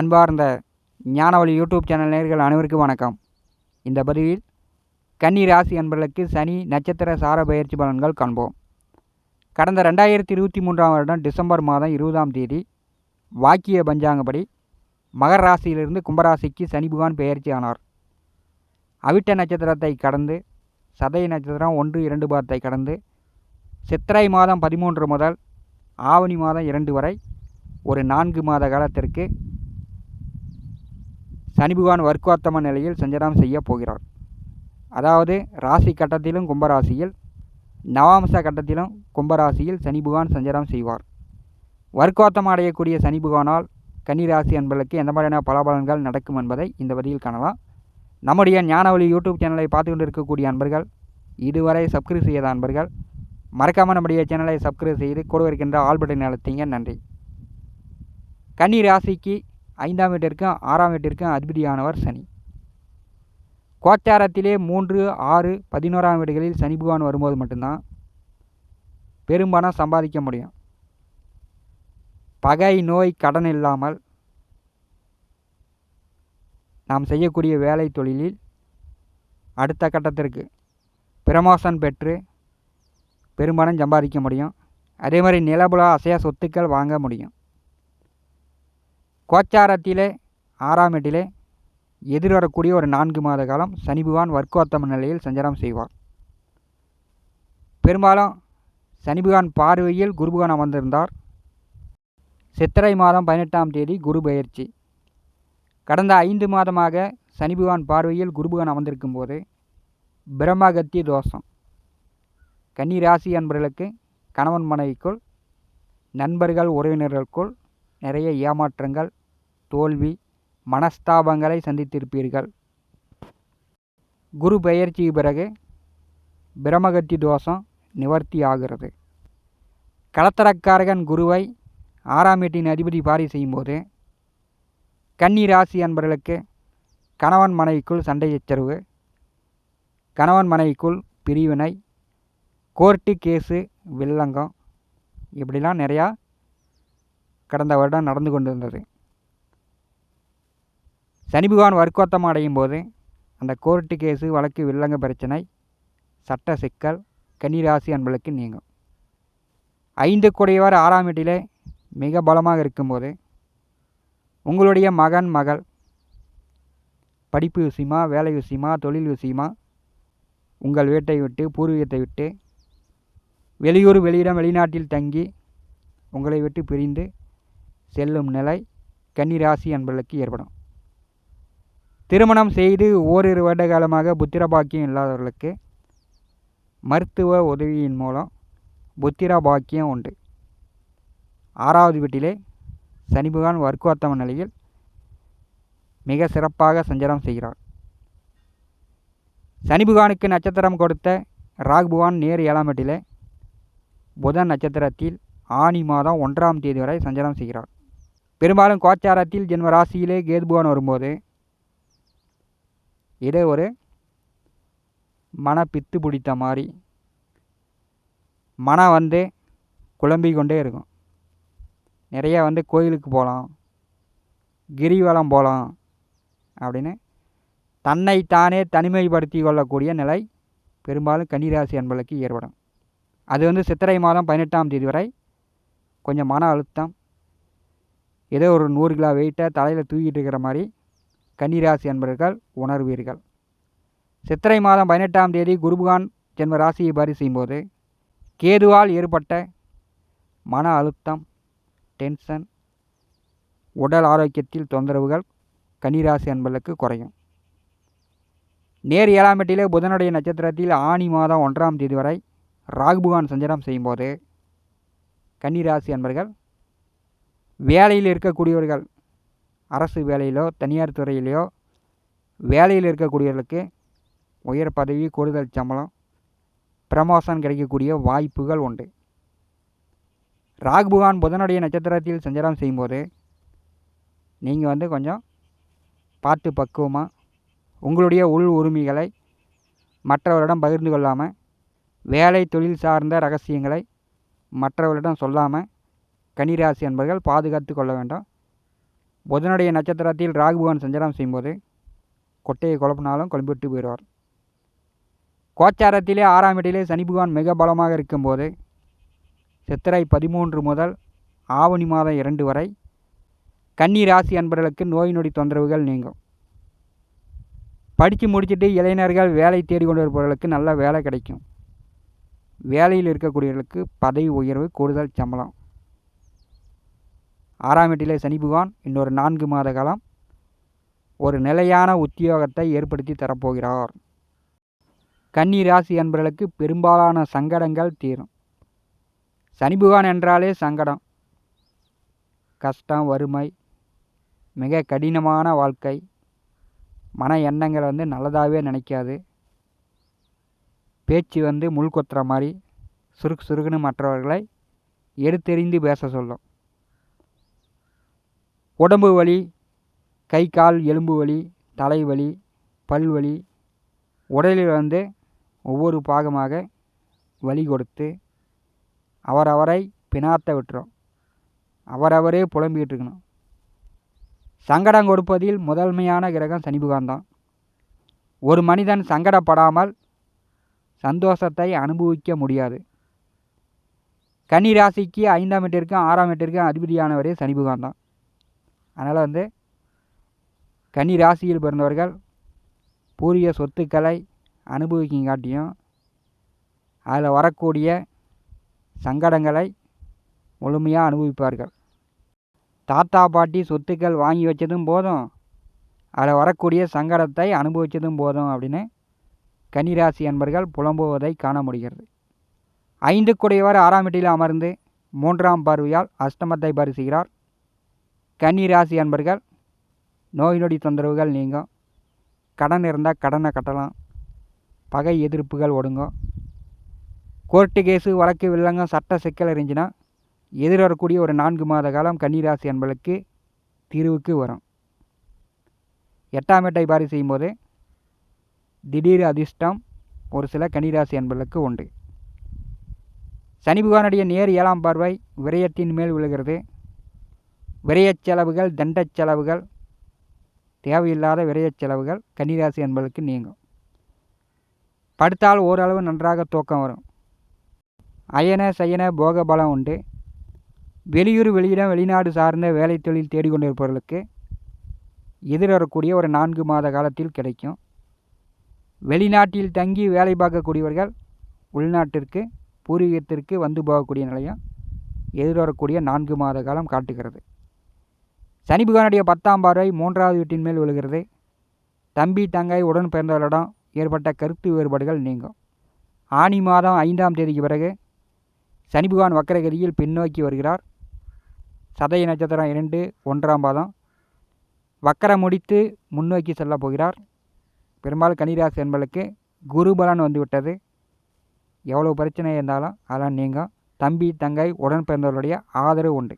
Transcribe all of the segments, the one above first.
அன்பார்ந்த ஞானவழி YouTube channel நேர்கள் அனைவருக்கும் வணக்கம். இந்த பதிவில் கன்னி ராசி அன்பர்களுக்கு சனி நட்சத்திர சார பயிற்சி பலன்கள் காண்போம். கடந்த ரெண்டாயிரத்தி இருபத்தி மூன்றாம் வருடம் டிசம்பர் மாதம் இருபதாம் தேதி வாக்கிய பஞ்சாங்கப்படி மகர ராசியிலிருந்து கும்பராசிக்கு சனி பகவான் பெயர்ச்சி ஆனார். அவிட்ட நட்சத்திரத்தை கடந்து சதய நட்சத்திரம் ஒன்று இரண்டு பாதத்தை கடந்து சித்திரை மாதம் பதிமூன்று முதல் ஆவணி மாதம் இரண்டு வரை ஒரு நான்கு மாத காலத்திற்கு சனி பகவான் வர்க்கோத்தம நிலையில் சஞ்சாரம் செய்ய போகிறார். அதாவது ராசி கட்டத்திலும் கும்பராசியில் நவாம்ச கட்டத்திலும் கும்பராசியில் சனி பகவான் சஞ்சாரம் செய்வார். வர்க்கோத்தம் அடையக்கூடிய சனி பகவானால் கன்னிராசி அன்பர்களுக்கு எந்த மாதிரியான பலாபலன்கள் நடக்கும் என்பதை இந்த பதிவில் காணலாம். நம்முடைய ஞானவழி யூடியூப் சேனலை பார்த்து கொண்டு இருக்கக்கூடிய அன்பர்கள் இதுவரை சப்ஸ்கிரைப் செய்யாத அன்பர்கள் மறக்காமல் நம்முடைய சேனலை சப்ஸ்கிரைப் செய்து கூட இருக்கின்ற ஆல்பட்டை நடத்திங்க நன்றி. கன்னி ராசிக்கு ஐந்தாம் வீட்டிற்கும் ஆறாம் வீட்டிற்கும் அதிபதியானவர் சனி. கோச்சாரத்திலே மூன்று ஆறு பதினோராம் வீடுகளில் சனி பகவான் வரும்போது மட்டும்தான் பெரும்பணம் சம்பாதிக்க முடியும். பகை நோய் கடன் இல்லாமல் நாம் செய்யக்கூடிய வேலை தொழிலில் அடுத்த கட்டத்திற்கு பிரமோஷன் பெற்று பெரும்பணம் சம்பாதிக்க முடியும். அதே மாதிரி நிலபுல அசையா சொத்துக்கள் வாங்க முடியும். கோச்சாரத்திலே ஆறாம் வீட்டிலே எதிர்வரக்கூடிய ஒரு நான்கு மாத காலம் சனி பகவான் வர்க்கோத்தம நிலையில் சஞ்சாரம் செய்வார். பெரும்பாலும் சனி பகவான் பார்வையில் குரு பகவான் அமர்ந்திருந்தார். சித்திரை மாதம் பதினெட்டாம் தேதி குரு பயிற்சி. கடந்த ஐந்து மாதமாக சனி பகவான் பார்வையில் குரு பகவான் அமர்ந்திருக்கும் போது பிரம்மகத்திய தோஷம். கன்னி ராசி என்பர்களுக்கு கணவன் மனைவிக்குள் நண்பர்கள் உறவினர்களுக்குள் நிறைய ஏமாற்றங்கள் தோல்வி மனஸ்தாபங்களை சந்தித்திருப்பீர்கள். குரு பெயர்ச்சி பிறகு பிரமகத்தி தோஷம் நிவர்த்தி ஆகிறது. களத்தரக்காரகன் குருவை ஆறாம் எட்டின் அதிபதி பாரி செய்யும்போது கன்னி ராசி அன்பர்களுக்கு கணவன் மனைவிக்குள் சண்டை எச்சரவு கணவன் மனைவிக்குள் பிரிவினை கோர்ட்டு கேஸு வில்லங்கம் இப்படிலாம் நிறையா கடந்த வருடம் நடந்து கொண்டிருந்தது. சனி பகவான் வர்க்கோத்தம் அடையும் போது அந்த கோர்ட்டு கேஸு வழக்கு வில்லங்க பிரச்சனை சட்ட சிக்கல் கன்னிராசி அன்பளுக்கு நீங்கும். ஐந்து கூடியவர் ஆறாம் வீட்டிலே மிக பலமாக இருக்கும்போது உங்களுடைய மகன் மகள் படிப்பு விஷயமா வேலை விஷயமா தொழில் விஷயமா உங்கள் வீட்டை விட்டு பூர்வீகத்தை விட்டு வெளியூர் வெளியிடம் வெளிநாட்டில் தங்கி உங்களை விட்டு பிரிந்து செல்லும் நிலை கன்னிராசி அன்பர்களுக்கு ஏற்படும். திருமணம் செய்து ஓரிரு வருட காலமாக புத்திரபாக்கியம் இல்லாதவர்களுக்கு மருத்துவ உதவியின் மூலம் புத்திர பாக்கியம் உண்டு. ஆறாவது வீட்டிலே சனி பகவான் நிலையில் மிக சிறப்பாக சஞ்சாரம் செய்கிறார். சனி பகவானுக்கு நட்சத்திரம் கொடுத்த ராகு பகவான் நேர் ஏழாம் வீட்டிலே புதன் நட்சத்திரத்தில் ஆனி மாதம் ஒன்றாம் தேதி வரை சஞ்சாரம் செய்கிறார். பெரும்பாலும் கோச்சாரத்தில் ஜென்ம ராசியிலே கேது பகவான் வரும்போது இதே ஒரு மன பித்து பிடித்த மாதிரி மனம் வந்து குழம்பி கொண்டே இருக்கும். நிறையா வந்து கோயிலுக்கு போகலாம் கிரிவலம் போகலாம் அப்படின்னு தன்னை தானே தனிமைப்படுத்தி கொள்ளக்கூடிய நிலை பெரும்பாலும் கன்னிராசி அன்பர்களுக்கு ஏற்படும். அது வந்து சித்திரை மாதம் பதினெட்டாம் தேதி வரை கொஞ்சம் மன அழுத்தம் ஏதோ ஒரு நூறு கிலோ வெயிட்டை தலையில் தூக்கிட்டு இருக்கிற மாதிரி கன்னிராசி அன்பர்கள் உணர்வீர்கள் சித்திரை மாதம் பதினெட்டாம் தேதி குருபகான் ஜென்ம ராசியை பரிசெய்யும் செய்யும்போது கேதுவால் ஏற்பட்ட மன அழுத்தம் டென்ஷன் உடல் ஆரோக்கியத்தில் தொந்தரவுகள் கன்னிராசி அன்பர்களுக்கு குறையும். நேர் ஏழாம் எட்டிலே புதனுடைய நட்சத்திரத்தில் ஆணி மாதம் ஒன்றாம் தேதி வரை ராகுபகான் சஞ்சாரம் செய்யும்போது கன்னிராசி அன்பர்கள் வேலையில் இருக்கக்கூடியவர்கள் அரசு வேலையிலோ தனியார் துறையிலையோ வேலையில் இருக்கக்கூடியவர்களுக்கு உயர் பதவி கூடுதல் சம்பளம் ப்ரமோஷன் கிடைக்கக்கூடிய வாய்ப்புகள் உண்டு. ராகு புதனுடைய நட்சத்திரத்தில் சஞ்சாரம் செய்யும்போது நீங்கள் வந்து கொஞ்சம் பார்த்து பக்குவமாக உங்களுடைய உள் உரிமைகளை மற்றவரிடம் பகிர்ந்து கொள்ளாமல் வேலை தொழில் சார்ந்த ரகசியங்களை மற்றவர்களிடம் சொல்லாமல் கனிராசி என்பர்கள் பாதுகாத்து கொள்ள வேண்டும். புதனுடைய நட்சத்திரத்தில் ராகு பகவான் சஞ்சாரம் செய்யும்போது கொட்டையை குழப்பினாலும் குழம்பிட்டு போயிடுவார். கோச்சாரத்திலே ஆறாம் இடையிலே சனி பகவான் மிக பலமாக இருக்கும்போது சித்திரை பதிமூன்று முதல் ஆவணி மாதம் இரண்டு வரை கன்னி ராசி அன்பர்களுக்கு நோய் நொடி தொந்தரவுகள் நீங்கும். படித்து முடிச்சுட்டு இளைஞர்கள் வேலை தேடி கொண்டு இருப்பவர்களுக்கு நல்ல வேலை கிடைக்கும். வேலையில் இருக்கக்கூடியவர்களுக்கு பதவி உயர்வு கூடுதல் சம்பளம். ஆறாம் வீட்டிலே சனி பகவான் இன்னொரு நான்கு மாத காலம் ஒரு நிலையான உத்தியோகத்தை ஏற்படுத்தி தரப்போகிறார். கன்னி ராசி என்பவர்களுக்கு பெரும்பாலான சங்கடங்கள் தீரும். சனி பகவான் என்றாலே சங்கடம். கஷ்டம் வறுமை மிக கடினமான வாழ்க்கை. மன எண்ணங்கள் வந்து நல்லதாகவே நினைக்காது. பேச்சு வந்து முள் கொத்துற மாதிரி சுருக்கு சுருக்குன்னு மற்றவர்களை எடுத்தெறிந்து பேச சொல்லும். உடம்பு வலி கை கால் எலும்பு வலி தலைவலி பல்வலி உடலில் வந்து ஒவ்வொரு பாகமாக வலி கொடுத்து அவரவரை பினாத்த விட்டுரும். அவரவரே புலம்பிக்கிட்டு இருக்கணும் சங்கடம் கொடுப்பதில் முதன்மையான கிரகம் சனி தான் ஒரு மனிதன் சங்கடப்படாமல் சந்தோஷத்தை அனுபவிக்க முடியாது. கன்னி ராசிக்கு ஐந்தாம் வீட்டிற்கும் ஆறாம் வீட்டிற்கும் அதிபதியானவரே சனி தான் அதனால் வந்து கன்னி ராசியில் பிறந்தவர்கள் பூரிய சொத்துக்களை அனுபவிக்கும் காட்டியும் அதில் வரக்கூடிய சங்கடங்களை முழுமையாக அனுபவிப்பார்கள். தாத்தா பாட்டி சொத்துக்கள் வாங்கி வச்சதும் போதும் அதில் வரக்கூடிய சங்கடத்தை அனுபவித்ததும் போதும் அப்படின்னு கன்னிராசி அன்பர்கள் புலம்புவதை காண முடிகிறது. ஐந்து குடையவர் ஆறாம் வீட்டில் அமர்ந்து மூன்றாம் பார்வையால் அஷ்டமத்தை பரிசுகிறார். கன்னிராசி அன்பர்கள் நோய் நொடி தொந்தரவுகள் நீங்கும். கடன் இருந்தால் கடனை கட்டலாம். பகை எதிர்ப்புகள் ஒடுங்கும். கோர்ட்டு கேஸு வழக்கு வில்லங்கம் சட்ட சிக்கல் இருந்துச்சுன்னா எதிர்வரக்கூடிய ஒரு நான்கு மாத காலம் கன்னிராசி அன்பர்களுக்கு தீர்வுக்கு வரும். எட்டாம் எட்டை பாரி செய்யும்போது திடீர் அதிர்ஷ்டம் ஒரு சில கன்னிராசி அன்பர்களுக்கு உண்டு. சனி பகவானுடைய நேர் ஏழாம் பார்வை விரயத்தின் மேல் விழுகிறது. விரயச் செலவுகள் தண்டச் செலவுகள் தேவையில்லாத விரயச் செலவுகள் கன்னிராசி என்பதற்கு நீங்கும். படுத்தால் ஓரளவு நன்றாக தூக்கம் வரும். அயன சயன போக பலம் உண்டு. வெளியூர் வெளியிடம் வெளிநாடு சார்ந்த வேலை தொழில் தேடிக்கொண்டிருப்பவர்களுக்கு எதிர்வரக்கூடிய ஒரு நான்கு மாத காலத்தில் கிடைக்கும். வெளிநாட்டில் தங்கி வேலை பார்க்கக்கூடியவர்கள் உள்நாட்டிற்கு பூர்வீகத்திற்கு வந்து போகக்கூடிய நிலையம் எதிர்வரக்கூடிய நான்கு மாத காலம் காட்டுகிறது. சனிபகவானுடைய பத்தாம் பார்வை மூன்றாவது வீட்டின் மேல் விழுகிறது. தம்பி தங்காய் உடன் பிறந்தவர்களிடம் ஏற்பட்ட கருத்து வேறுபாடுகள் நீங்கும். ஆனி மாதம் ஐந்தாம் தேதிக்கு பிறகு சனி பகவான் வக்கரகதியில் பின்னோக்கி வருகிறார். சதய நட்சத்திரம் இரண்டு ஒன்றாம் பாதம். வக்கரம் முடித்து முன்னோக்கி செல்ல போகிறார். பெரும்பாலும் கனிராசி என்பளுக்கு குருபலன் வந்துவிட்டது. எவ்வளோ பிரச்சனை இருந்தாலும் அதெல்லாம் நீங்கும். தம்பி தங்கை உடன் பிறந்தவர்களுடைய ஆதரவு உண்டு.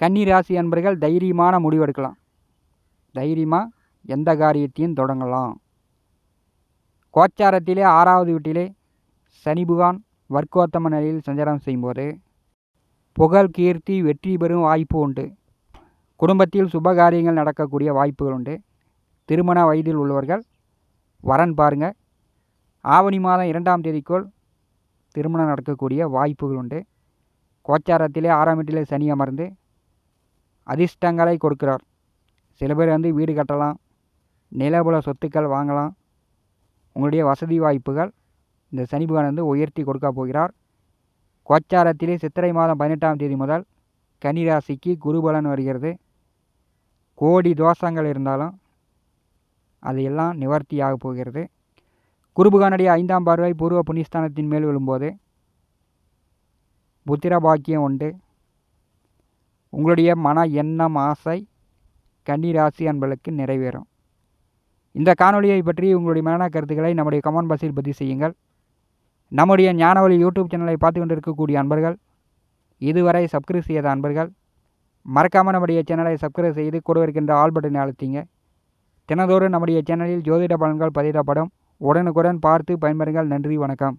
கன்னிராசி அன்பர்கள் தைரியமான முடிவெடுக்கலாம் தைரியமாக எந்த காரியத்தையும் தொடங்கலாம். கோச்சாரத்திலே ஆறாவது வீட்டிலே சனி புகான் வர்க்கோத்தம நிலையில் சஞ்சாரம் செய்யும்போது புகழ் கீர்த்தி வெற்றி பெறும் வாய்ப்பு உண்டு. குடும்பத்தில் சுப காரியங்கள் நடக்கக்கூடிய வாய்ப்புகள் உண்டு. திருமண வயதில் உள்ளவர்கள் வரன் பாருங்கள் ஆவணி மாதம் இரண்டாம் தேதிக்குள் திருமணம் நடக்கக்கூடிய வாய்ப்புகள் உண்டு. கோச்சாரத்திலே ஆறாம் வீட்டிலே சனி அமர்ந்து அதிர்ஷ்டங்களை கொடுக்கிறார். சில பேர் வந்து வீடு கட்டலாம் நிலபுல சொத்துக்கள் வாங்கலாம். உங்களுடைய வசதி வாய்ப்புகள் இந்த சனி பகவான் வந்து உயர்த்தி கொடுக்க போகிறார். கோச்சாரத்திலே சித்திரை மாதம் பதினெட்டாம் தேதி முதல் கன்னிராசிக்கு குருபலன் வருகிறது. கோடி தோஷங்கள் இருந்தாலும் அது எல்லாம் நிவர்த்தியாக போகிறது. குருபகானுடைய ஐந்தாம் பார்வை பூர்வ புண்ணியஸ்தானத்தின் மேல் விழும்போது புத்திர பாக்கியம் உண்டு. உங்களுடைய மன எண்ணம் ஆசை கன்னிராசி அன்பர்களுக்கு நிறைவேறும். இந்த காணொலியை பற்றி உங்களுடைய மன கருத்துக்களை நம்முடைய கமெண்ட் பாக்ஸில் பதிவு செய்யுங்கள். நம்முடைய ஞானவழி யூடியூப் சேனலை பார்த்து கொண்டிருக்கக்கூடிய அன்பர்கள் இதுவரை சப்ஸ்கிரைப் செய்யாத அன்பர்கள் மறக்காமல் நம்முடைய சேனலை சப்ஸ்கிரைப் செய்து கூட இருக்கின்ற ஆல் பட்டனை அழுத்திங்க. தினந்தோறும் நம்முடைய சேனலில் ஜோதிட பலன்கள் பதிவிடப்படும். உடனுக்குடன் பார்த்து பயன்பெறுங்கள். நன்றி வணக்கம்.